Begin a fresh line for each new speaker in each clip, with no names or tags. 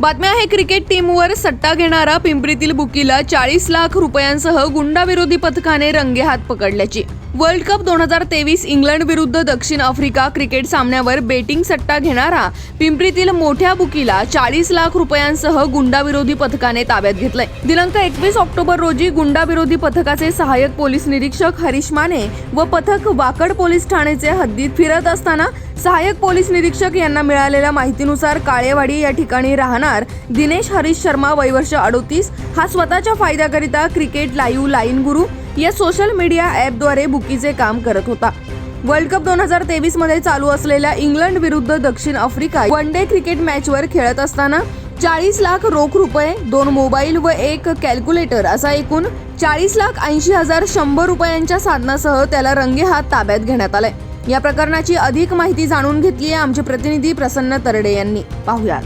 बातम्या आहे क्रिकेट टीमवर सट्टा घेणारा पिंपरीतील बुकीला चाळीस लाख रुपयांसह गुंडाविरोधी पथकाने रंगेहात पकडल्याची. वर्ल्ड कप दोन हजार तेवीस इंग्लंड विरुद्ध दक्षिण आफ्रिका क्रिकेट सामन्यावर बेटिंग सट्टा घेणारा पिंपरीतील मोठ्या बुकीला चाळीस लाख रुपयांसह गुंडाविरोधी पथकाने ताब्यात घेतलंय. दिनांक एकवीस ऑक्टोबर रोजी गुंडाविरोधी पथकाचे सहाय्यक पोलीस निरीक्षक हरीश माने व पथक वाकड पोलीस ठाण्याचे हद्दीत फिरत असताना सहाय्यक पोलीस निरीक्षक यांना मिळालेल्या माहितीनुसार काळेवाडी या ठिकाणी राहणार दिनेश हरीश शर्मा वयवर्ष अडोतीस. हा स्वतःच्या फायद्याकरिता क्रिकेट लाईव्ह लाईन गुरु. या सोशल मीडिया ॲपद्वारे बुकीचे काम करत होता. वर्ल्ड कप दोन हजार तेवीसमध्ये चालू असलेल्या इंग्लंड विरुद्ध दक्षिण आफ्रिका वन डे क्रिकेट मॅचवर खेळत असताना चाळीस लाख रोख रुपये दोन मोबाईल व एक कॅल्क्युलेटर असा एकूण चाळीस लाख ऐंशी हजार शंभर रुपयांच्या साधनासह त्याला रंगेहात ताब्यात घेण्यात आलाय या प्रकरणाची अधिक माहिती जाणून घेतली आहे आमचे प्रतिनिधी प्रसन्न तरडे यांनी. पाहुयात.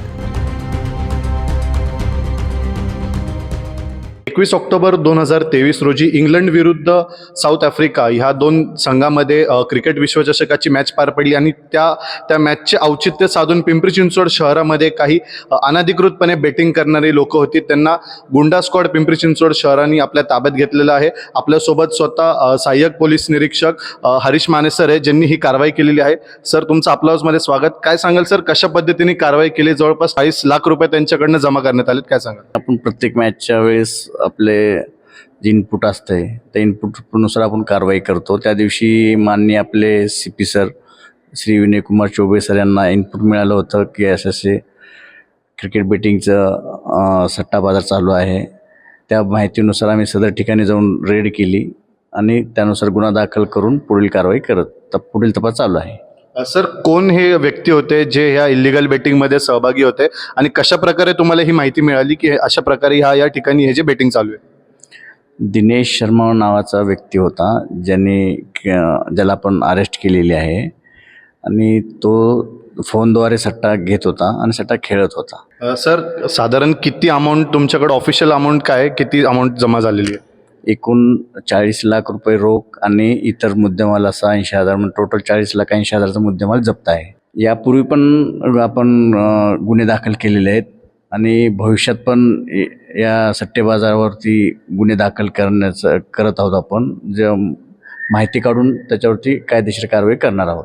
एकवीस ऑक्टोबर दोन हजार तेवीस रोजी इंग्लंड विरुद्ध साऊथ आफ्रिका ह्या दोन संघामध्ये क्रिकेट विश्वचषकाची मॅच पार पडली आणि त्या त्या मॅचचे औचित्य साधून पिंपरी चिंचवड शहरामध्ये काही अनधिकृतपणे बेटिंग करणारी लोक होती. त्यांना गुंडा स्क्वॉड पिंपरी चिंचवड शहरांनी आपल्या ताब्यात घेतलेलं आहे. आपल्यासोबत स्वतः सहाय्यक पोलीस निरीक्षक हरीश माने सर आहे ज्यांनी ही कारवाई केलेली आहे. सर तुमचं आपल्या हाऊसमध्ये स्वागत. काय सांगाल सर? कशा पद्धतीने कारवाई केली? जवळपास चाळीस लाख रुपये त्यांच्याकडनं जमा करण्यात आलेत. काय सांगाल?
आपण प्रत्येक मॅचच्या वेळेस आपले जे इनपुट असतंय त्या इनपुटनुसार आपण कारवाई करतो. त्या दिवशी माननीय आपले C P sir Shri Vinaykumar Choubey sir यांना इनपुट मिळालं होतं की असं असे क्रिकेट बेटिंगचं सट्टा बाजार चालू आहे. त्या माहितीनुसार आम्ही सदर ठिकाणी जाऊन रेड केली आणि त्यानुसार गुन्हा दाखल करून पुढील कारवाई करत तप पुढील तपास चालू आहे.
सर कोण हे व्यक्ती होते जे ह्या इलिगल बेटिंगमध्ये सहभागी होते? आणि कशा प्रकारे तुम्हाला ही माहिती मिळाली की अशा प्रकारे ह्या या ठिकाणी हे जे बेटिंग चालू आहे?
दिनेश शर्मा नावाचा व्यक्ती होता ज्यांनी ज्याला आपण अरेस्ट केलेली आहे. आणि तो फोनद्वारे सट्टा घेत होता आणि सट्टा खेळत होता.
सर साधारण किती अमाऊंट तुमच्याकडे ऑफिशियल अमाऊंट काय? किती अमाऊंट जमा झालेली आहे?
एकूण चाळीस लाख रुपये रोख आणि इतर मुद्देमाल असा ऐंशी हजार म्हणजे टोटल चाळीस लाख ऐंशी हजारचा मुद्देमाल जप्त आहे. यापूर्वी पण आपण गुन्हे दाखल केलेले आहेत आणि भविष्यात पण या सट्टे बाजारावरती गुन्हे दाखल करण्याचं करत आहोत आपण. जे माहिती काढून त्याच्यावरती कायदेशीर कारवाई करणार आहोत.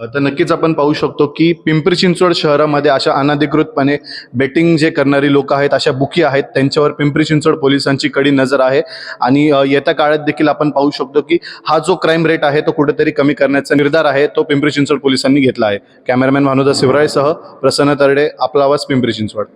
तर नक्कीच आपण पाहू शकतो की पिंपरी चिंचवड शहरामध्ये अशा अनधिकृतपणे बेटिंग जे करणारी लोक आहेत अशा बुकी आहेत त्यांच्यावर पिंपरी चिंचवड पोलिसांची कडी नजर आहे. आणि येत्या काळात देखील आपण पाहू शकतो की हा जो क्राईम रेट आहे तो कुठेतरी कमी करण्याचा निर्धार आहे तो पिंपरी चिंचवड पोलिसांनी घेतला आहे. कॅमेरामॅन भानुदा शिवरायसह प्रसन्न तरडे आपला आवाज पिंपरी चिंचवड.